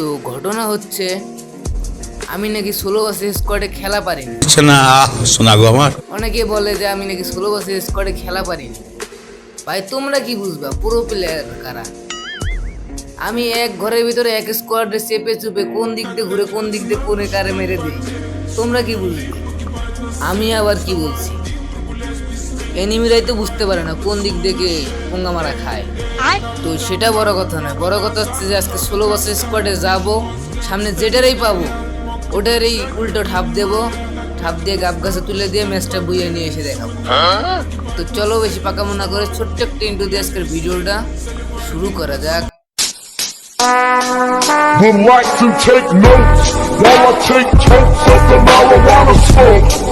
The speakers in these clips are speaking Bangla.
তো ঘটনা হচ্ছে আমি নাকি ষোলো বছর স্কোয়াডে খেলা পারিনি। হচ্ছে না শোনা গো আমার। অনেকে বলে যে আমি নাকি ষোলো বছর স্কোয়াডে খেলা পারিনি। ভাই তোমরা কি বুঝবা পুরো প্লেয়ার কারা? আমি এক ঘরের ভিতরে এক স্কোয়াডে চেপে চুপে কোন দিক দিয়ে ঘুরে কোন দিক দিয়ে কোনে কারে মেরে দিই? তোমরা কি বুঝবে? আমি আবার কি বলছি? এনিমিরাই তো বুঝতে পারে না কোন দিক থেকে পোঙ্গা মারা খায়। তো সেটা বড় কথা নয়। বড় কথা হচ্ছে যে আজকে ষোলো বছর স্কোয়াডে যাব সামনে যেটারই পাবো ওটারই উল্টো ঠাপ দেব ঠাপ দিয়ে গাব গাছে তুলে দিয়ে ম্যাচটা বুঝে নিয়ে এসে দেখাবো। তো চলো বেশি পাকা মনে করে ছোট্ট একটা ইন্টু দিয়ে আজকের ভিডিওটা শুরু করা যাক। Would like to take notes? While I take totes of the marijuana smoke.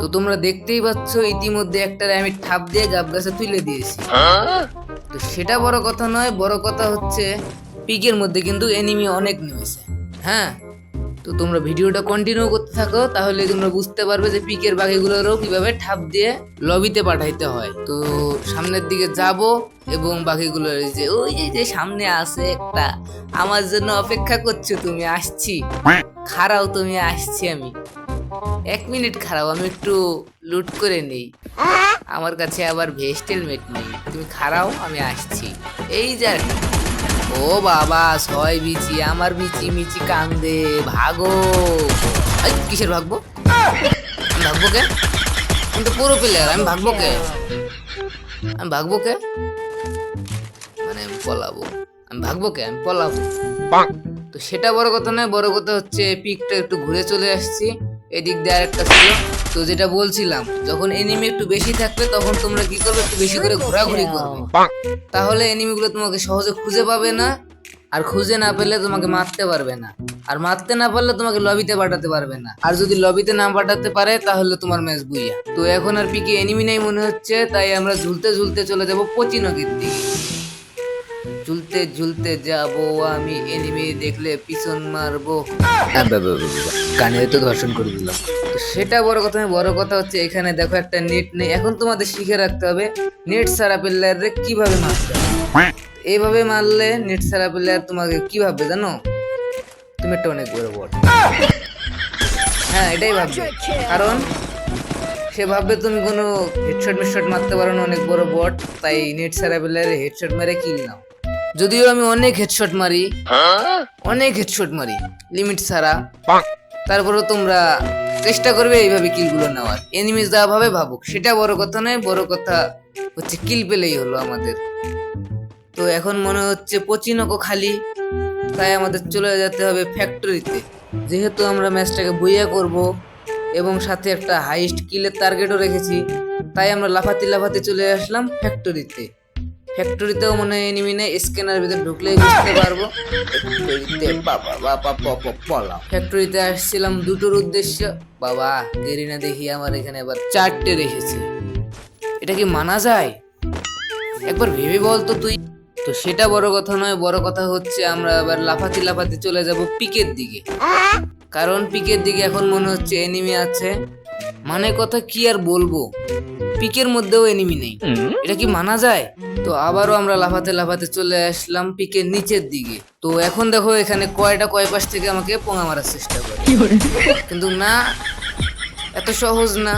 তো তোমরা দেখতেই পাচ্ছ, ইতিমধ্যে একটা আমি ঠাপ দিয়ে গাব গাছে তুলে দিয়েছি। তো সেটা বড় কথা নয়, বড় কথা হচ্ছে পিকের মধ্যে কিন্তু এনিমি অনেক নেমেছে হ্যাঁ? তো তোমরা ভিডিওটা কন্টিনিউ করতে থাকো, তাহলে তোমরা বুঝতে পারবে যে পিকের বাকিগুলোরও কীভাবে ঠাপ দিয়ে লবিতে পাঠাইতে হয়। তো সামনের দিকে যাব, এবং বাকিগুলো যে, ওই যে সামনে আছে একটা আমার জন্য অপেক্ষা করছ তুমি আসছি। খারাও তুমি আসছি আমি। এক মিনিট খারাপ আমি একটু লুট করে নেই। আমার কাছে আবার ভেস্ট হেলমেট নেই। তুমি খারাও আমি আসছি। এই যে ও বাবা ছয় বিচি আমার বিচি মিচি কান্দে ভাগো। কিসের ভাগবো? ভাগবো কে? আমি তো পুরো প্লেয়ার আমি ভাগবো কে? আমি ভাগবো কে? মানে পলাবো আমি ভাগবো কে? আমি পলাবো। তো সেটা বড় কথা নয় বড় কথা হচ্ছে পিকটা একটু ঘুরে চলে আসছি। এদিক দিয়ে আরেকটা ছিল। তো যেটা বলছিলাম যখন এনিমি একটু বেশি থাকবে তখন তোমরা কি করবে? একটু বেশি করে ঘোরাঘুরি করবে। তাহলে এনিমিগুলো তোমাকে সহজে খুঁজে পাবে না আর খুঁজে না পেলে তোমাকে মারতে পারবে না। আর মারতে না পারলে তোমাকে লবিতে পাঠাতে পারবে না। আর যদি লবিতে না পাঠাতে পারে তাহলে তোমার ম্যাচ বুইয়া তো এখন আর পিকে এনিমি নাই মনে হচ্ছে তাই আমরা ঝুলতে ঝুলতে চলে যাব পচিনকির দিকে। ঝুলতে ঝুলতে যাব আমি এনিমি দেখলে পিছন মারবো। কানে তো ধর্ষণ করে দিলাম। সেটা বড় কথা বড় কথা হচ্ছে এখানে দেখো একটা নেট নেই। এখন তোমাদের শিখে রাখতে হবে নেট সারা প্লেয়ারে কীভাবে মারতে এইভাবে মারলে নেট সারা প্লেয়ার তোমাকে কি ভাববে জানো? তুমি একটা অনেক বড় বট। হ্যাঁ এটাই ভাববে। কারণ সে ভাববে তুমি কোনো হেডশট মেডশট মারতে পারো না অনেক বড় বট। তাই নেট সারা প্লেয়ারে হেডশট মেরে কিল নাও। যদিও আমি অনেক হেডশট মারি। অনেক হেডশট মারি লিমিট ছাড়া। তারপরে তোমরা চেষ্টা করবে এইভাবে কিলগুলো নেওয়ার। এনিমিজ দেওয়া ভাবে ভাবুক, সেটা বড় কথা নয়, বড় কথা হচ্ছে কিল পেলেই হলো আমাদের। তো এখন মনে হচ্ছে পচিনকো খালি, তাই আমাদের চলে যেতে হবে ফ্যাক্টরিতে যেহেতু আমরা ম্যাচটাকে বইয়া করব এবং সাথে একটা হাইস্ট কিলের টার্গেটও রেখেছি, তাই আমরা লাফাতে লাফাতে চলে আসলাম ফ্যাক্টরিতে ফ্যাক্টরিতেও মনে হয় এনিমি নেই স্ক্যানার ভিতরে ঢুকলেই বুঝতে পারব। ফ্যাক্টরিতে বাবা বাবা বাবা পলা ফ্যাক্টরিতে আসছিলাম দুটোর উদ্দেশ্য বাবা গেরিনা দেখি আমার এখানে আবার চারটে রেখেছে। এটা কি মানা যায়? একবার ভেবে বল তো তুই। তো সেটা বড় কথা নয় বড় কথা হচ্ছে আমরা আবার লাফাতি লাফাতি চলে যাব পিকের দিকে। কারণ পিকের দিকে এখন মনে হচ্ছে এনিমি আছে। মানে কথা কি আর বলব? পিকের মধ্যেও এনিমি নেই। এটা কি মানা যায়? তো আবারও আমরা লাফাতে লাফাতে চলে আসলাম পিকের নিচের দিকে। তো এখন দেখো এখানে কয়টা কয় পাশ থেকে আমাকে পোঙা মারার চেষ্টা করে। কিন্তু না এত সহজ না।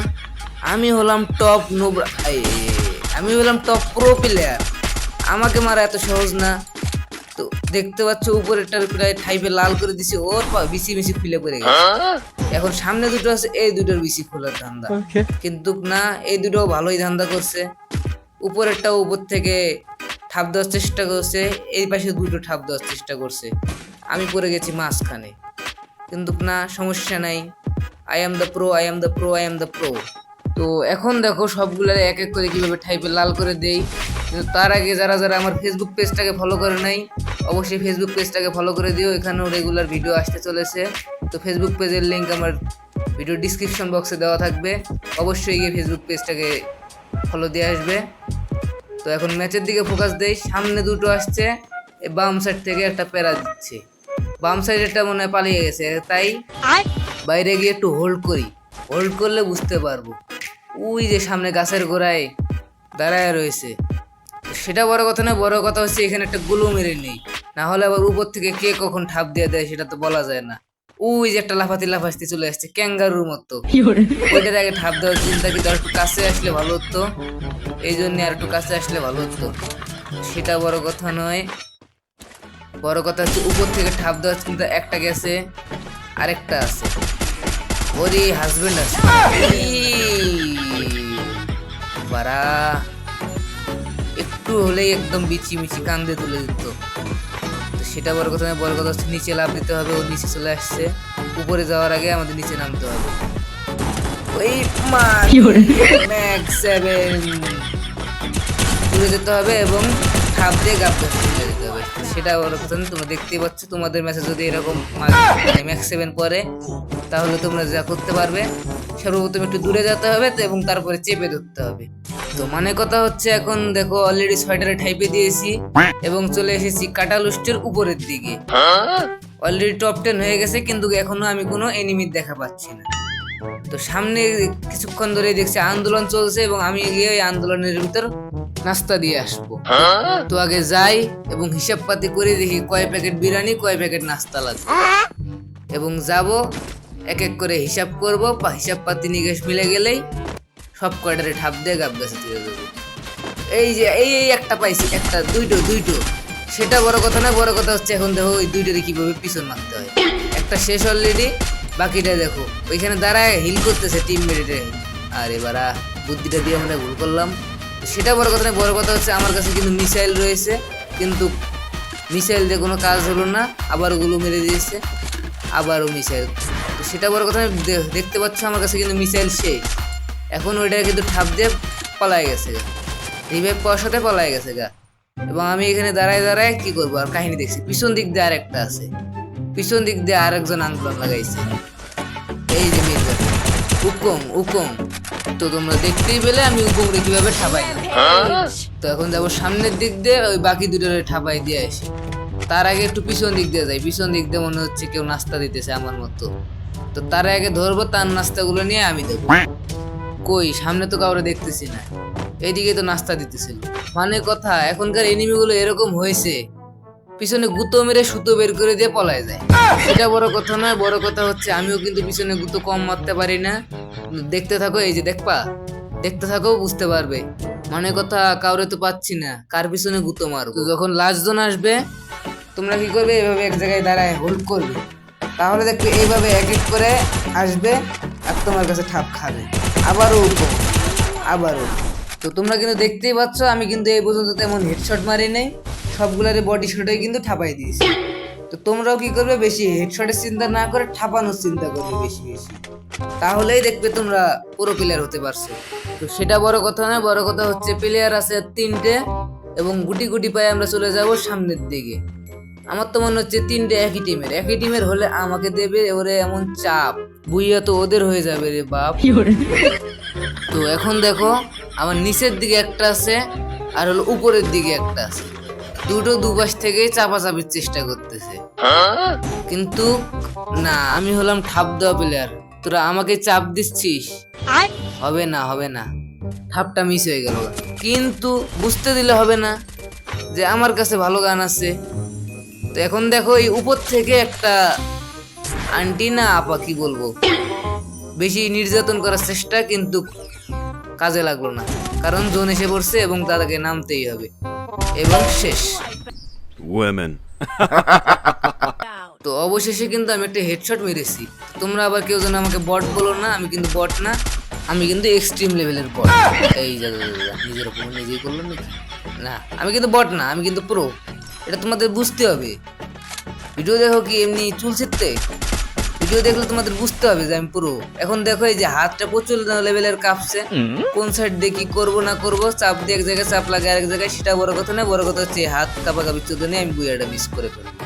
আমি হলাম টপ নোবরা আমি হলাম টপ প্রো প্লেয়ার আমাকে মারা এত সহজ না। তো দেখতে পাচ্ছ উপরেরটার প্রায় ঠাইপে লাল করে দিছে ওর বিসি মিসি খুলে পড়ে গেছে। এখন সামনে দুটো আছে এই দুটোর বেশি খোলার ধান্দা। কিন্তু না এই দুটো ভালোই ধান্দা করছে। উপরেরটা উপর থেকে ঠাপ দেওয়ার চেষ্টা করছে এই পাশে দুটো ঠাপ দেওয়ার চেষ্টা করছে। আমি পড়ে গেছি মাঝখানে। কিন্তু না সমস্যা নাই। I am the pro I am the pro I am the pro তো এখন দেখো সবগুলার এক এক করে কীভাবে টাইপে লাল করে দেই। কিন্তু তার আগে যারা যারা আমার ফেসবুক পেজটাকে ফলো করে নাই অবশ্যই ফেসবুক পেজটাকে ফলো করে দিও। এখানেও রেগুলার ভিডিও আসতে চলেছে। তো ফেসবুক পেজের লিঙ্ক আমার ভিডিও ডিসক্রিপশন বক্সে দেওয়া থাকবে। অবশ্যই গিয়ে ফেসবুক পেজটাকে ফলো দিয়ে আসবে। তো এখন ম্যাচের দিকে ফোকাস দেই। সামনে দুটো আসছে। এ বাম সাইড থেকে একটা প্যারা দিচ্ছে। বাম সাইড সাইডেরটা মনে হয় পালিয়ে গেছে। তাই বাইরে গিয়ে একটু হোল্ড করি। হোল্ড করলে বুঝতে পারব। ওই যে সামনে গাছের গোড়ায় দাঁড়ায় রয়েছে। সেটা বড় কথা না, বড় কথা হচ্ছে এখানে একটা গুলো মেরে নেই। না হলে আবার উপর থেকে কে কখন ঠাপ দিয়ে দেয় সেটা তো বলা যায় না। ওই যে একটা লাফাতি লাফাস্তি চলে আসছে, ক্যাঙ্গারুর মতো। ওইটার আগে ঠাপ দেওয়ার চিন্তা আর একটু কাছে আসলে ভালো হতো? এই জন্য আর একটু কাছে আসলে ভালো হতো। সেটা বড় কথা নয়। বড় কথা হচ্ছে উপর থেকে ঠাপ দেওয়ার চিন্তা একটা গেছে, আরেকটা আছে। ওরে হাজবেন্ড আছে। বাড়া। একটু হলেই একদম বিচি মিচি কান্দে তুলে দিত। তো সেটা বড় কথা বড় কথা হচ্ছে নিচে লাভ দিতে হবে ও নিচে চলে আসছে। উপরে যাওয়ার আগে আমাদের নিচে নামতে হবে। ওই ম্যাক্স সেভেন। তুলে যেতে হবে এবং ঠাপ দিয়ে গাপটা তুলে যেতে হবে। সেটা বড় কথা তোমরা দেখতেই পাচ্ছ তোমাদের ম্যাচে যদি এরকম ম্যাক্স সেভেন পরে তাহলে তোমরা যা করতে পারবে, সর্বপ্রথম একটু দূরে যেতে হবে এবং তারপরে চেপে ধরতে হবে। তো মানে কথা হচ্ছে এখন দেখো অলরেডি ছয়টারে টাইপে দিয়েছি এবং চলে এসেছি কাটালুস্টের উপরের দিকে। অলরেডি টপ টেন হয়ে গেছে, কিন্তু এখনও আমি কোনো এনিমির দেখা পাচ্ছি না। তো সামনে কিছুক্ষণ ধরে দেখছি আন্দোলন চলছে এবং আমি গিয়ে ওই আন্দোলনের ভিতর নাস্তা দিয়ে আসব। তো আগে যাই এবং হিসাব পাতি করে দেখি কয় প্যাকেট বিরিয়ানি, কয় প্যাকেট নাস্তা লাগবে। এবং যাব এক এক করে হিসাব করব হিসাব পাতি নিকেশ মিলে গেলেই সব কয়টারে ঠাপ দিয়ে গাব গাছে তুলে দেবো। এই যে, এই এই একটা পাইছি, একটা, দুইটো দুইটো। সেটা বড় কথা না, বড় কথা হচ্ছে এখন দেখো ওই দুইটারে কীভাবে পিছন মারতে হয়। একটা শেষ অলরেডি বাকিটা দেখো। ওইখানে দাঁড়ায় হিল করতেছে টিম মেরিটে আর এবারা বুদ্ধিটা দিয়ে আমরা ভুল করলাম। সেটা বড় কথা না, বড় কথা হচ্ছে আমার কাছে কিন্তু মিসাইল রয়েছে, কিন্তু মিসাইল দিয়ে কোনো কাজ হলো না আবার ওগুলো মেরে দিয়েছে, আবারও মিসাইল তো সেটা বড় কথা দেখতে পাচ্ছ আমার কাছে কিন্তু মিসাইল শেষ। এখন ওইটা কিন্তু ঠাপ দিয়ে পালায় গেছে রিভাইভ পাওয়ার সাথে পালায় গেছে গা। এবং আমি এখানে দাঁড়ায় দাঁড়ায় কি করব? আর কাহিনী দেখছি। পিছন দিক দিয়ে আরেকটা আছে। পিছন দিক দিয়ে আরেকজন আন্দোলন লাগাইছে। এই যে মির্জা উকম উকম। তো তোমরা দেখতেই পেলে আমি উকমরে কীভাবে ঠাপাই। তো এখন যাব সামনের দিক দিয়ে, ওই বাকি দুটোরে ঠাপাই দিয়ে আসি। তার আগে একটু পিছন দিক দিয়ে যাই। পিছন দিক দিয়ে মনে হচ্ছে কেউ নাস্তা দিতেছে আমার মতো। তো তার আগে ধরবো তার নাস্তাগুলো নিয়ে আমি দেবো। কই সামনে তো কাউরে দেখতেছি না। এইদিকে তো নাস্তা দিতেছিল মানে কথা এখনকার এনিমিগুলো এরকম হয়েছে। পিছনে গুতো মেরে সুতো বের করে দিয়ে পলায় যায়। এটা বড় কথা নয় বড় কথা হচ্ছে আমিও কিন্তু পিছনে গুতো কম মারতে পারি না। দেখতে থাকো এই যে দেখবা? দেখতে থাকো বুঝতে পারবে। মানে কথা কাউরে তো পাচ্ছি না কার পিছনে গুতো মারবো? তো যখন লাস্ট জন আসবে তোমরা কি করবে? এভাবে এক জায়গায় দাঁড়ায় হোল্ড করবে। তাহলে দেখবে এইভাবে এক এক করে আসবে আর তোমার কাছে ঠাপ খাবে। আবারও উপর আবারও তো তোমরা কিন্তু দেখতেই পাচ্ছ, আমি কিন্তু এই পর্যন্ত তেমন হেডশট মারি নাই। সবগুলারে বডি শটে কিন্তু ঠাপাই দিয়েছি। তো তোমরাও কি করবে, বেশি হেডশটের চিন্তা না করে ঠাপানোর চিন্তা করবে বেশি বেশি। তাহলেই দেখবে তোমরা পুরো প্লেয়ার হতে পারছ। তো সেটা বড় কথা না, বড় কথা হচ্ছে প্লেয়ার আছে তিনটে এবং গুটি গুটি পায়ে আমরা চলে যাব সামনের দিকে। আমার তো মনে হচ্ছে তিনটে একই টিমের একই টিমের হলে আমাকে দেবে ওরে এমন চাপ। বুইয়া তো ওদের হয়ে যাবে রে বাপ। তো এখন দেখো আমার নিচের দিকে একটা আছে আর হলো উপরের দিকে একটা আছে। দুটো দুপাশ থেকে চাপাচাপির চেষ্টা করতেছে। কিন্তু না আমি হলাম ঠাপ দেওয়া প্লেয়ার তোরা আমাকে চাপ দিচ্ছিস? হবে না হবে না। ঠাপটা মিস হয়ে গেল। কিন্তু বুঝতে দিলে হবে না যে আমার কাছে ভালো গান আছে। তো এখন দেখো এই উপর থেকে একটা আন্টি না আপা কি বলব? বেশি নির্যাতন করার চেষ্টা কিন্তু কাজে লাগল না। কারণ জোন এসে পড়ছে এবং তাদেরকে নামতেই হবে। এবং শেষ। তো অবশেষে কিন্তু আমি একটা হেডশট মেরেছি। তোমরা আবার কেউ যেন আমাকে বট বলো না আমি কিন্তু বট না আমি কিন্তু এক্সট্রিম লেভেলের বট এই যা, নিজের উপর নিজেই করল নাকি? না আমি কিন্তু বট না আমি কিন্তু প্রো এটা তোমাদের বুঝতে হবে। ভিডিও দেখো কি এমনি চুল ছিটতে ভিডিও দেখলে তোমাদের বুঝতে হবে যে আমি পুরো। এখন দেখো এই যে হাতটা প্রচুর লেভেলের কাঁপছে। কোন সাইড দিয়ে কি করব না করব চাপ দিয়ে এক জায়গায় চাপ লাগে আরেক জায়গায় সেটা বড় কথা না বড় কথা হচ্ছে হাত কাপাকাপি চোদ্দ নিয়ে আমি বুয়াটা মিস করে ফেলব।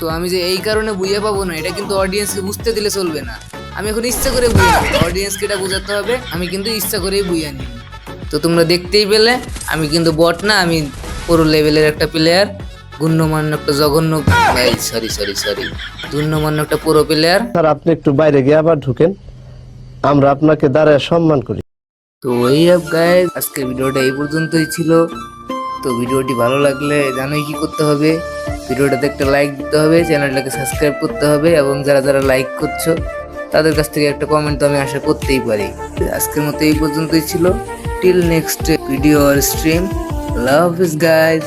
তো আমি যে এই কারণে বুঝে পাবো না এটা কিন্তু অডিয়েন্সকে বুঝতে দিলে চলবে না। আমি এখন ইচ্ছা করে বুঝে অডিয়েন্সকে এটা বোঝাতে হবে আমি কিন্তু ইচ্ছা করেই বুঝে নিই। তো তোমরা দেখতেই পেলে আমি কিন্তু বট না আমি পুরো লেভেলের একটা প্লেয়ার গুণ্যমান্য একটা জঘন্য ভাই সরি সরি সরি গুণ্যমান্য একটা পুরো প্লেয়ার স্যার আপনি একটু বাইরে গিয়ে আবার ঢুকেন। আমরা আপনাকে দাঁড়ায় সম্মান করি। তো ওই আপ গাইজ আজকের ভিডিওটা এই পর্যন্তই ছিল। তো ভিডিওটি ভালো লাগলে জানোই কি করতে হবে। ভিডিওটাতে একটা লাইক দিতে হবে চ্যানেলটাকে সাবস্ক্রাইব করতে হবে এবং যারা যারা লাইক করছ তাদের কাছ থেকে একটা কমেন্ট তো আমি আশা করতেই পারি। আজকের মতো এই পর্যন্তই ছিল। টিল নেক্সট ভিডিও আর স্ট্রিম লাভ ইস গাইজ